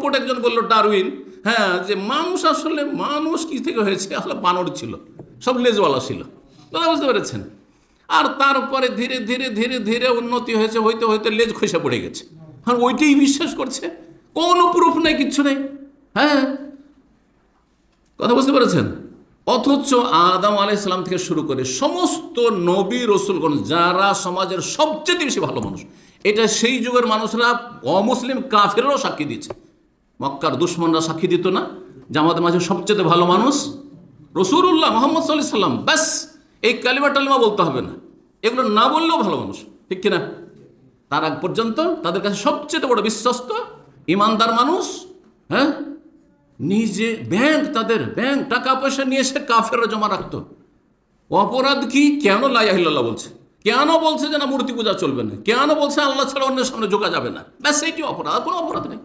চম্পট একজন বলল, ডারউইন হ্যাঁ যে মানুষ আসলে মানুষ কি থেকে হয়েছে? আসলে বানর ছিল, সব লেজওয়ালা ছিল। কথা বুঝতে পেরেছেন? আর তারপরে ধীরে ধীরে ধীরে ধীরে উন্নতি হয়েছে, হইতে হইতে লেজ খসে পড়ে গেছে। আর ওইটাই বিশ্বাস করছে? কোনো প্রুফ নেই, কিচ্ছু নেই। হ্যাঁ? কথা বুঝতে পেরেছেন? অথচ আদম আলাইসালাম থেকে শুরু করে সমস্ত নবী, রসুলগণ, যারা সমাজের সবচেয়ে বেশি ভালো মানুষ, এটা সেই যুগের মানুষরা অমুসলিম কাফেরও সাক্ষী দিচ্ছে মক্কার দুশ্মনরা সাক্ষী দিত না। যে আমাদের মাঝে সবচেয়ে ভালো মানুষ রসুল্লাহ মোহাম্মদ সাল্লাহ সাল্লাম। ব্যাস, এই কালিমা টালিমা বলতে হবে না। এগুলো না বললেও ভালো মানুষ, ঠিক কিনা? তার আগ পর্যন্ত তাদের কাছে সবচেয়ে বড় বিশ্বস্ত, ইমানদার মানুষ হ্যাঁ? নিজে ব্যাংক তাদের ব্যাংক টাকা পয়সা নিয়ে এসে কাফেররা জমা রাখতো। অপরাধ কি? কেন লাইয়াহিল্লাহ বলছে? কেন বলছে যে না মূর্তি পূজা চলবে না? কেন বলছে আল্লাহ ছাড়া অন্যের সামনে ঝোঁকা যাবে না? ব্যাস, এইটি অপরাধ, কোনো অপরাধ নেই।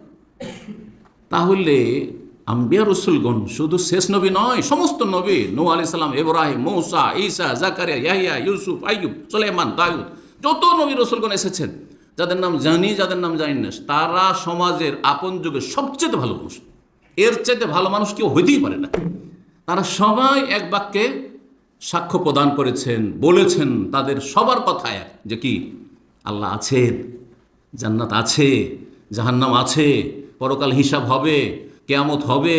তাহলে আম্বিয়া রসুলগণ শুধু শেষ নবী নয়, সমস্ত নবী নৌ আলি সাল্লাম এব্রাহিম মৌসা, ঈসা, জাকারিয়া, ইয়াহিয়া, ইউসুফ, আইয়ুব, সুলাইমান, দাউদ, যত নবী রসুলগণ এসেছেন, যাদের নাম জানি, যাদের নাম জানি না, তারা সমাজের আপন যুগে সবচেয়ে ভালো মানুষ। এর চাইতে ভালো মানুষ কেউ হইতেই পারে না। তারা সবাই এক বাক্যে সাক্ষ্য প্রদান করেছেন, বলেছেন, তাদের সবার কথা এক, যে কি? আল্লাহ আছেন, জান্নাত আছে, জাহান্নাম আছে পরকাল হিসাব হবে, কেয়ামত হবে,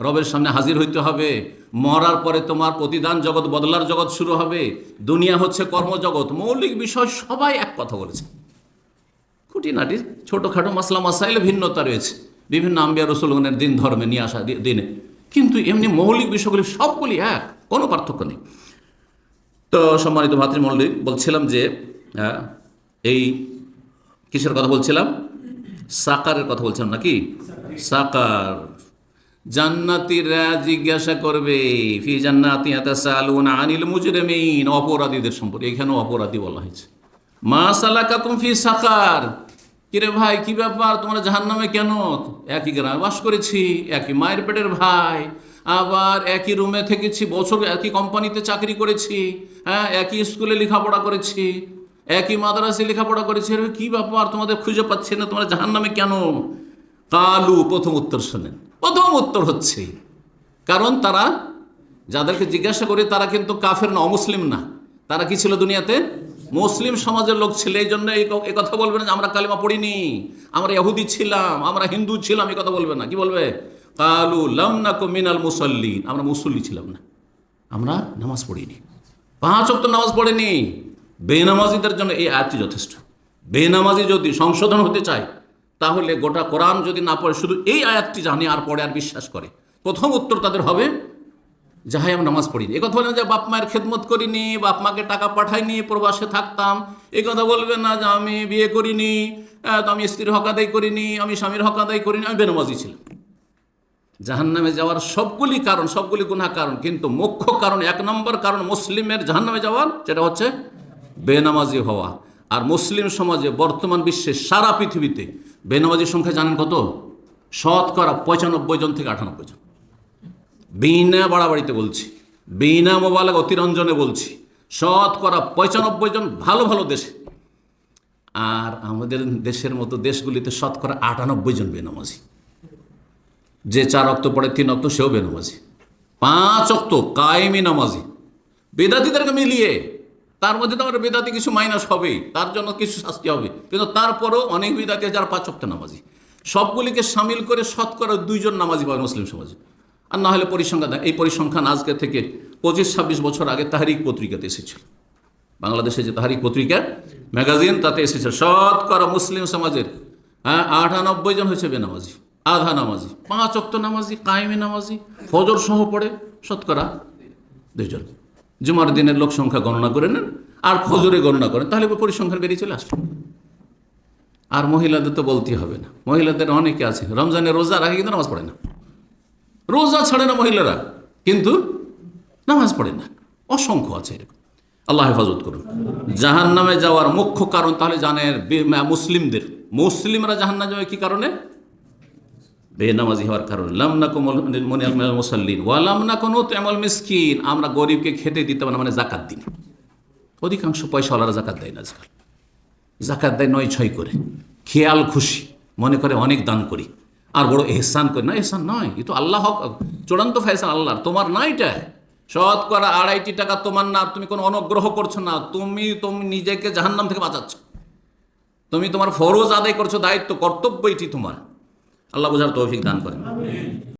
রবের সামনে হাজির হইতে হবে। মরার পরে তোমার প্রতিদান জগৎ, বদলার জগৎ শুরু হবে। দুনিয়া হচ্ছে কর্মজগৎ। মৌলিক বিষয় সবাই এক কথা বলেছে। খুঁটিনাটি ছোটোখাটো মাসলা মাসাইলে ভিন্নতা রয়েছে। বিভিন্ন আম্বিয়া রসুলগণের দিন, ধর্মে, নিয়ে আসা দিনে। কিন্তু এমনি মৌলিক বিষয়গুলি সবগুলি এক, কোনো পার্থক্য নেই। তো সম্মানিত ভাতৃমণ্ডলী, বলছিলাম যে এই কিসের কথা বলছিলাম? সাকারের কথা বলছিলাম নাকি? সাকার। জান্নাতিরা জিজ্ঞাসা করবে, ফি জান্নাতি ইয়াতাসালুনা আনিল মুজরিমিন, অপরাধীদের সম্পর্কে। এখানেও অপরাধী বলা হয়েছে। মা সালাকাকুম ফি সাকার। কিরে ভাই, কি ব্যাপার? তোমরা জাহান্নামে কেন? একই গ্রামে বাস করেছি, একই মায়ের পেটের ভাই, আবার একই রুমে থেকেছি, বছর একই কোম্পানিতে চাকরি করেছি হ্যাঁ একই স্কুলে লেখাপড়া করেছি। একই মাদ্রাসে লেখাপড়া করেছে কি ব্যাপার? তোমাদের খুঁজে পাচ্ছি না, তোমরা জাহান্নামে কেন? কালু, প্রথম উত্তর শোনেন। প্রথম উত্তর হচ্ছে, কারণ তারা যাদেরকে জিজ্ঞাসা করি, তারা কিন্তু কাফের না, অমুসলিম না। তারা কি ছিল দুনিয়াতে? মুসলিম সমাজের লোক ছিল, এই জন্য এই কথা বলবে না যে, আমরা কালিমা পড়িনি, আমরা ইহুদি ছিলাম, আমরা হিন্দু ছিলাম এই কথা বলবে না। কি বলবে? কালু লাম না মিনাল মুসল্লিন আমরা মুসল্লি ছিলাম না, আমরা নামাজ পড়িনি, পাঁচ অক্ট নামাজ পড়েনি বেনামাজিদের জন্য এই আয়াতটি যথেষ্ট। বেনামাজি যদি সংশোধন হতে চায়, তাহলে গোটা কোরআন যদি না পড়ে, শুধু এই আয়াতটি জানে আর পড়ে আর বিশ্বাস করে। প্রথম উত্তর তাদের হবে যাহাই আমি নামাজ পড়িনি। এ কথা বলে যে, বাপ মায়ের খেদমত করিনি, বাপ মাকে টাকা পাঠাইনি, প্রবাসে থাকতাম। এই কথা বলবেন না যে, আমি বিয়ে করিনি তো আমি স্ত্রীর হক আদায় করিনি, আমি স্বামীর হক আদায় করিনি। আমি বেনামাজি ছিলাম। জাহান্নামে যাওয়ার সবগুলি কারণ, সবগুলি গুনাহ কারণ, কিন্তু মুখ্য কারণ, এক নম্বর কারণ মুসলিমের জাহান্নামে যাওয়ার, সেটা হচ্ছে বেনামাজি হওয়া। আর মুসলিম সমাজে বর্তমান বিশ্বে সারা পৃথিবীতে বেনামাজির সংখ্যা জানেন কত? শতকরা পঁচানব্বই জন থেকে আটানব্বই জন। বিনা বাড়াবাড়িতে বলছি, বিনা মোবাইল অতিরঞ্জনে বলছি, শতকরা পঁচানব্বই জন ভালো ভালো দেশে। আর আমাদের দেশের মতো দেশগুলিতে শতকরা আটানব্বই জন বেনামাজি। যে চার অক্ত পড়ে তিন অক্ত, সেও বেনামাজি। পাঁচ অক্ত কায়েমি নামাজি। বেদাতিদেরকে মিলিয়ে তার মধ্যে তো আমার বেদাতি কিছু মাইনাস হবেই, তার জন্য কিছু শাস্তি হবে। কিন্তু তারপরেও অনেক বেদাতি যারা পাঁচ অক্ত নামাজি। সবগুলিকে সামিল করে শতকরা দুইজন নামাজি পাবে মুসলিম সমাজে। আর না হলে পরিসংখ্যান এই পরিসংখ্যান আজকে থেকে পঁচিশ, ছাব্বিশ বছর আগে তাহারিক পত্রিকাতে এসেছিল। বাংলাদেশে যে তাহারিক পত্রিকা, ম্যাগাজিন, তাতে এসেছে শতকরা মুসলিম সমাজের হ্যাঁ আটানব্বই জন হয়েছে বেনামাজি, আধা নামাজি, পাঁচ অক্ত নামাজি, কায়েমি নামাজি, ফজর সহ পড়ে শতকরা দুইজন। জুমার দিনের লোক সংখ্যা গণনা করে নেন, আর ফজরে গণনা করেন, তাহলে পরিসংখ্যান বেরিয়ে চলে আসবে। আর মহিলাদের তো বলতেই হবে না। মহিলাদের অনেকে আছে রমজানের রোজা, রাখে কিন্তু নামাজ পড়ে না। রোজা ছাড়ে না মহিলারা, কিন্তু নামাজ পড়ে না। অসংখ্য আছে এরকম। আল্লাহ হেফাজত করুন। জাহান নামে যাওয়ার মুখ্য কারণ তাহলে জানেন মুসলিমদের। মুসলিমরা জাহান নামে যাবে কি কারণে? বেনামাজি হওয়ার কারণে। লামনা কোমল মুসাল্লিন। ওয়ালামনা কোনো তেমল মিসকিন। আমরা গরিবকে খেতে দিতে পারি না, মানে জাকাত দিন অধিকাংশ পয়সাওয়ালারা জাকাত দেয় না আজকাল। জাকাত দেয় নয় ছয় করে। খেয়াল খুশি। মনে করে অনেক দান করি। আর বড় এহসান করি। না এহসান নয়। এ তো আল্লাহ হক। চূড়ান্ত ফয়সাল আল্লাহ তোমার না এটা? শতকরা আড়াইটি টাকা তোমার না। তুমি কোনো অনুগ্রহ করছ না। তুমি তুমি নিজেকে জাহান্নাম থেকে বাঁচাচ্ছ। তুমি তোমার ফরজ আদায় করছ। দায়িত্ব কর্তব্য এটি তোমার। আল্লাহ বোঝার তৌফিক দান করেন।